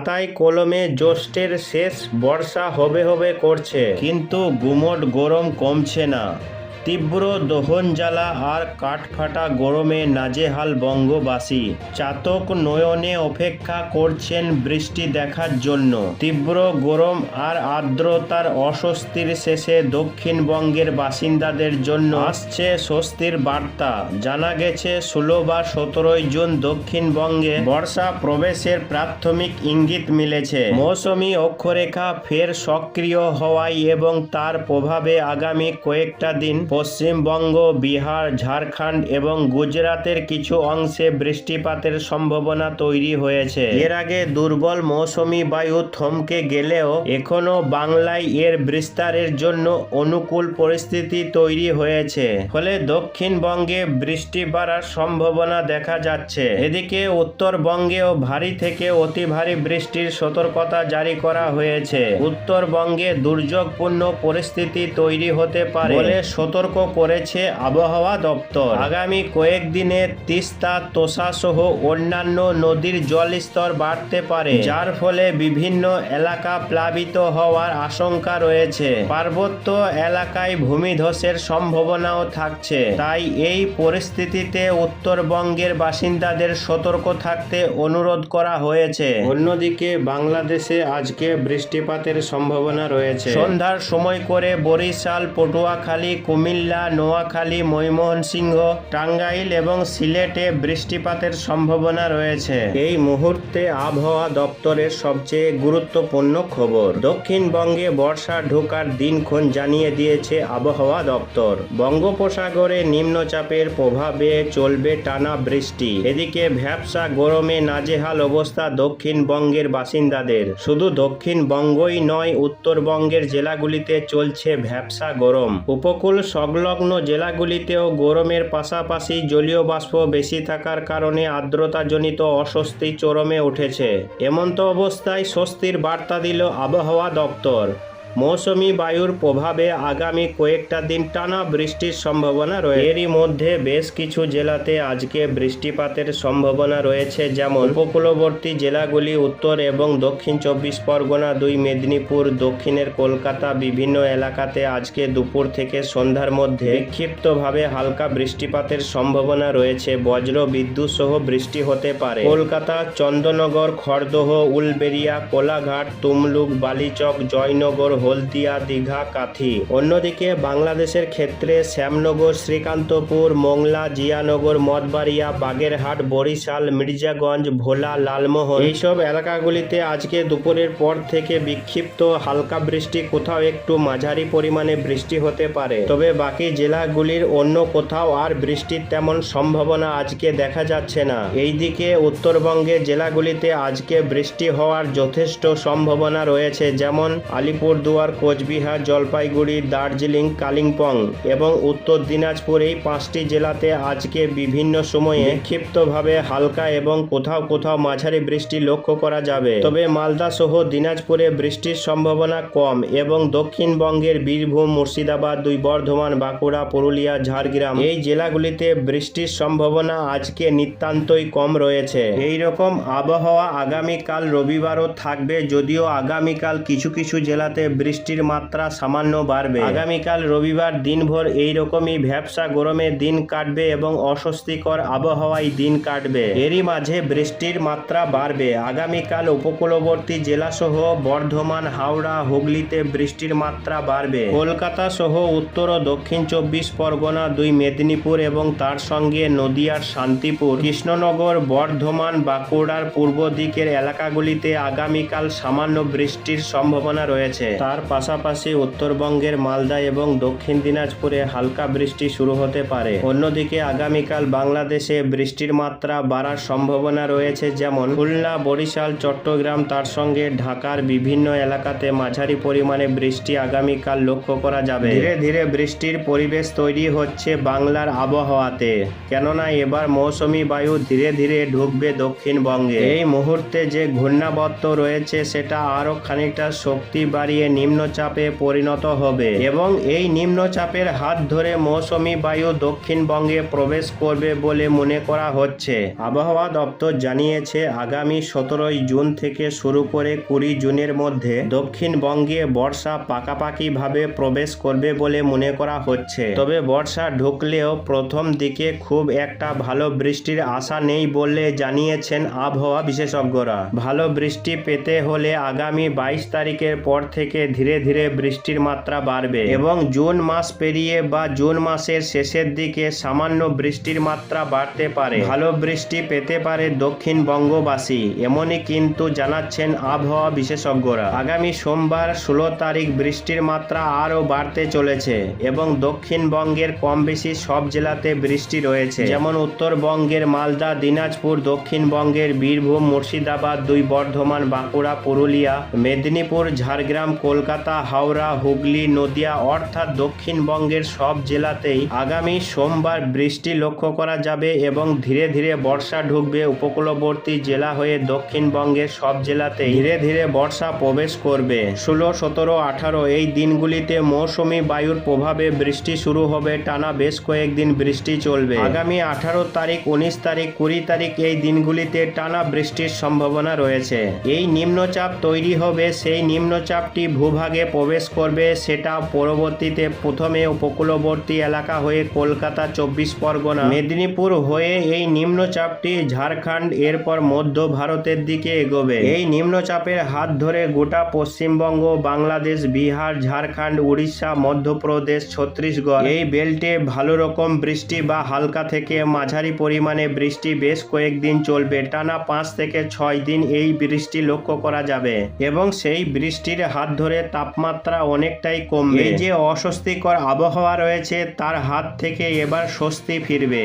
খাতায় কলমে জ্যৈষ্ঠের শেষ বর্ষা হবে হবে করছে কিন্তু গুমট গরম কমছে না। তীব্র দহন জ্বালা আর কাঠফাটা গরমে নাজেহাল বঙ্গবাসী। চাতক নয়নে অপেক্ষা করছেন বৃষ্টি দেখার জন্য। তীব্র গরম আর আর্দ্রতার অস্বস্তির শেষে দক্ষিণবঙ্গের বাসিন্দাদের জন্য আসছে স্বস্তির বার্তা। জানা গেছে, ষোলো বা সতেরোই জুন দক্ষিণবঙ্গে বর্ষা প্রবেশের প্রাথমিক ইঙ্গিত মিলেছে। মৌসুমি অক্ষরেখা ফের সক্রিয় হওয়ায় এবং তার প্রভাবে আগামী কয়েকটা দিন পশ্চিমবঙ্গ, বিহার, ঝাড়খণ্ড এবং গুজরাতের কিছু অংশে বৃষ্টিপাতের সম্ভাবনা তৈরি হয়েছে। এর আগে দুর্বল মৌসুমি বায়ু থমকে গেলেও এখনও বাংলায় এর বিস্তারের জন্য অনুকূল পরিস্থিতি তৈরি হয়েছে। ফলে দক্ষিণবঙ্গে বৃষ্টি বাড়ার সম্ভাবনা দেখা যাচ্ছে। এদিকে উত্তরবঙ্গেও ভারী থেকে অতি ভারী বৃষ্টির সতর্কতা জারি করা হয়েছে। উত্তরবঙ্গে দুর্যোগপূর্ণ পরিস্থিতি তৈরি হতে পারে। বলে সতর্ক করেছে আবহাওয়া দপ্তর। আগামী কয়েকদিনে তিস্তা তোষা সহ অন্যান্য নদীর জলস্তর বাড়তে পারে, যার ফলে বিভিন্ন এলাকা প্লাবিত হওয়ার আশঙ্কা রয়েছে। পার্বত্য এলাকায় ভূমিধসের সম্ভাবনাও থাকছে, তাই এই পরিস্থিতিতে উত্তরবঙ্গের বাসিন্দাদের সতর্ক থাকতে অনুরোধ করা হয়েছে। অন্যদিকে, বাংলাদেশে আজকে বৃষ্টিপাতের সম্ভাবনা রয়েছে। সন্ধ্যার সময় করে বরিশাল, পটুয়াখালী কুমিল্লা নোয়াখালী, ময়মনসিংহ, টাঙ্গাইল এবং সিলেটে বৃষ্টিপাতের সম্ভাবনা রয়েছে। এই মুহূর্তে আবহাওয়া দপ্তরের সবচেয়ে গুরুত্বপূর্ণ খবর। দক্ষিণবঙ্গে বর্ষা ঢোকার দিনক্ষণ জানিয়ে দিয়েছে আবহাওয়া দপ্তর। বঙ্গোপসাগরে নিম্নচাপের প্রভাবে চলবে টানা বৃষ্টি। এদিকে ভ্যাবসা গরমে নাজেহাল অবস্থা দক্ষিণবঙ্গের বাসিন্দাদের। শুধু দক্ষিণবঙ্গই নয়, উত্তরবঙ্গের জেলাগুলিতে চলছে ভ্যাবসা গরম। উপকূল সংলগ্ন জেলাগুলিতেও গরমের পাশাপাশি জলীয় বাষ্প বেশি থাকার কারণে আর্দ্রতাজনিত অস্বস্তি চরমে উঠেছে। এমন তো অবস্থায় স্বস্তির বার্তা দিল আবহাওয়া দপ্তর। মৌসুমি বায়ুর প্রভাবে আগামী কয়েকটা দিন টানা বৃষ্টির সম্ভাবনা রয়েছে। এরই মধ্যে বেশ কিছু জেলাতে আজকে বৃষ্টিপাতের সম্ভাবনা রয়েছে, যেমন উপকূলবর্তী জেলাগুলি উত্তর এবং দক্ষিণ চব্বিশ পরগনা, দুই মেদিনীপুর, দক্ষিণের কলকাতা, বিভিন্ন এলাকাতে আজকে দুপুর থেকে সন্ধ্যার মধ্যে বিক্ষিপ্তভাবে হালকা বৃষ্টিপাতের সম্ভাবনা রয়েছে। বজ্র, বিদ্যুৎ সহ বৃষ্টি হতে পারে। কলকাতা, চন্দননগর, খড়দহ উলবেরিয়া কোলাঘাট, তুমলুক, বালিচক, জয়নগর হলদিয়া, দীঘা, কাথি। অন্যদিকে বাংলাদেশের ক্ষেত্রে শ্যামনগর, শ্রীকান্তপুর, মোংলা, জিয়ানগর, মঠবাড়িয়া, বাগেরহাট, বরিশাল, মির্জাগঞ্জ, ভোলা, লালমোহন এইসব এলাকাগুলিতে আজকে দুপুরের পর থেকে বিক্ষিপ্ত হালকা বৃষ্টি। কোথাও একটু মাঝারি পরিমাণে বৃষ্টি হতে পারে। তবে বাকি জেলাগুলির অন্য কোথাও আর বৃষ্টির তেমন সম্ভাবনা আজকে দেখা যাচ্ছে না। এইদিকে উত্তরবঙ্গে জেলাগুলিতে আজকে বৃষ্টি হওয়ার যথেষ্ট সম্ভাবনা রয়েছে। যেমন আলিপুরদুয়ার কোচবিহার, জলপাইগুড়ি, দার্জিলিং, কালিম্পং এবং উত্তর দিনাজপুর এই পাঁচটি জেলাতে আজকে বিভিন্ন সময়ে ক্ষিপ্তভাবে হালকা এবং কোথাও কোথাও মাঝারি বৃষ্টি লক্ষ্য করা যাবে। তবে মালদা সহ দিনাজপুরে বৃষ্টির সম্ভাবনা কম এবং দক্ষিণবঙ্গের বীরভূম, মুর্শিদাবাদ, দুই বর্ধমান, বাঁকুড়া, পুরুলিয়া, ঝাড়গ্রাম এই জেলাগুলিতে বৃষ্টির সম্ভাবনা আজকে নিতান্তই কম রয়েছে। এই রকম আবহাওয়া আগামীকাল রবিবারও থাকবে, যদিও আগামীকাল কিছু কিছু জেলাতে বৃষ্টির মাত্রা সামান্য বাড়বে। আগামীকাল রবিবার দিনভর এই রকমই ভ্যাবসা গরমে দিন কাটবে এবং অস্বস্তিকর আবহাওয়ায় দিন কাটবে। এরই মাঝে বৃষ্টির মাত্রা বাড়বে। আগামীকাল উপকূলবর্তী জেলাসহ বর্ধমান, হাওড়া, হুগলিতে বৃষ্টির মাত্রা বাড়বে। কলকাতা সহ উত্তর ও দক্ষিণ চব্বিশ পরগনা, দুই মেদিনীপুর এবং তার সঙ্গে নদিয়ার শান্তিপুর, কৃষ্ণনগর, বর্ধমান, বাঁকুড়ার পূর্ব দিকের এলাকাগুলিতে আগামীকাল সামান্য বৃষ্টির সম্ভাবনা রয়েছে। তার পাশাপাশি উত্তরবঙ্গের মালদা এবং দক্ষিণ দিনাজপুরে হালকা বৃষ্টি শুরু হতে পারে। অন্যদিকে আগামীকাল বাংলাদেশে বৃষ্টির মাত্রা বাড়ার সম্ভাবনা রয়েছে যেমন খুলনা, বরিশাল, চট্টগ্রাম, তার সঙ্গে ঢাকার বিভিন্ন এলাকাতে মাঝারি পরিমাণে বৃষ্টি আগামীকাল লক্ষ্য করা যাবে। ধীরে ধীরে বৃষ্টির পরিবেশ তৈরি হচ্ছে বাংলার আবহাওয়াতে। কেননা এবার মৌসুমি বায়ু ধীরে ধীরে ঢুকবে দক্ষিণবঙ্গে। এই মুহূর্তে যে ঘূর্ণাবর্ত রয়েছে সেটা আরও খানিকটা শক্তি বাড়িয়ে নিম্নচাপে পরিণত হবে এবং এই নিম্নচাপের হাত ধরে মৌসুমী বায়ু দক্ষিণবঙ্গে প্রবেশ করবে বলে মনে করা হচ্ছে। আবহাওয়া দপ্তর জানিয়েছে, আগামী সতেরোই জুন থেকে শুরু করে কুড়ি জুনের মধ্যে দক্ষিণবঙ্গে বর্ষা পাকাপাকিভাবে প্রবেশ করবে বলে মনে করা হচ্ছে। তবে বর্ষা ঢুকলেও প্রথম দিকে খুব একটা ভালো বৃষ্টির আশা নেই বলে জানিয়েছেন আবহাওয়া বিশেষজ্ঞরা। ভালো বৃষ্টি পেতে হলে আগামী বাইশ তারিখের পর থেকে ধীরে ধীরে বৃষ্টির মাত্রা বাড়বে এবং জুন মাস পেরিয়ে বা জুন মাসের শেষের দিকে সামান্য বৃষ্টির মাত্রা বাড়তে পারে। ভালো বৃষ্টি পেতে পারে দক্ষিণ বঙ্গবাসী, এমনই কিন্তু জানাচ্ছেন আবহাওয়া বিশেষজ্ঞরা। আগামী সোমবার ষোলো তারিখ বৃষ্টির মাত্রা আরও বাড়তে চলেছে এবং দক্ষিণবঙ্গের কম বেশি সব জেলাতে বৃষ্টি রয়েছে। যেমন উত্তরবঙ্গের মালদা, দিনাজপুর, দক্ষিণবঙ্গের বীরভূম, মুর্শিদাবাদ, দুই বর্ধমান, বাঁকুড়া, পুরুলিয়া, মেদিনীপুর, ঝাড়গ্রাম কলকাতা, হাওড়া, হুগলি, নদিয়া অর্থাৎ দক্ষিণবঙ্গের সব জেলাতেই আগামী সোমবার বৃষ্টি লক্ষ্য করা যাবে এবং ধীরে ধীরে বর্ষা ঢুকবে। উপকূলবর্তী জেলা হয়ে দক্ষিণবঙ্গের সব জেলাতে ধীরে ধীরে বর্ষা প্রবেশ করবে। ষোলো, সতেরো, আঠারো এই দিনগুলিতে মৌসুমি বায়ুর প্রভাবে বৃষ্টি শুরু হবে। টানা বেশ কয়েকদিন বৃষ্টি চলবে। আগামী আঠারো তারিখ, উনিশ তারিখ, কুড়ি তারিখ এই দিনগুলিতে টানা বৃষ্টির সম্ভাবনা রয়েছে। এই নিম্নচাপ তৈরি হবে। সেই নিম্নচাপটি ভূভাগে প্রবেশ করবে সেটা পরবর্তীতে প্রথমে উপকূলবর্তী এলাকা হয়ে কলকাতা চব্বিশ পরগনা। মেদিনীপুর হয়ে এই নিম্নচাপটি ঝাড়খণ্ড, এরপর মধ্য ভারতের দিকে এগোবে। এই নিম্নচাপের হাত ধরে গোটা পশ্চিমবঙ্গ, বাংলাদেশ, বিহার, ঝাড়খণ্ড, উড়িষ্যা, মধ্যপ্রদেশ, ছত্তিশগড় এই বেল্টে ভালো রকম বৃষ্টি বা হালকা থেকে মাঝারি পরিমাণে বৃষ্টি বেশ কয়েকদিন চলবে। টানা পাঁচ থেকে ছয় দিন এই বৃষ্টি লক্ষ্য করা যাবে এবং সেই বৃষ্টির হাত ধরে তাপমাত্রা অনেকটাই কমবে। যে অস্বস্তিকর আবহাওয়া রয়েছে তার হাত থেকে এবার স্বস্তি ফিরবে।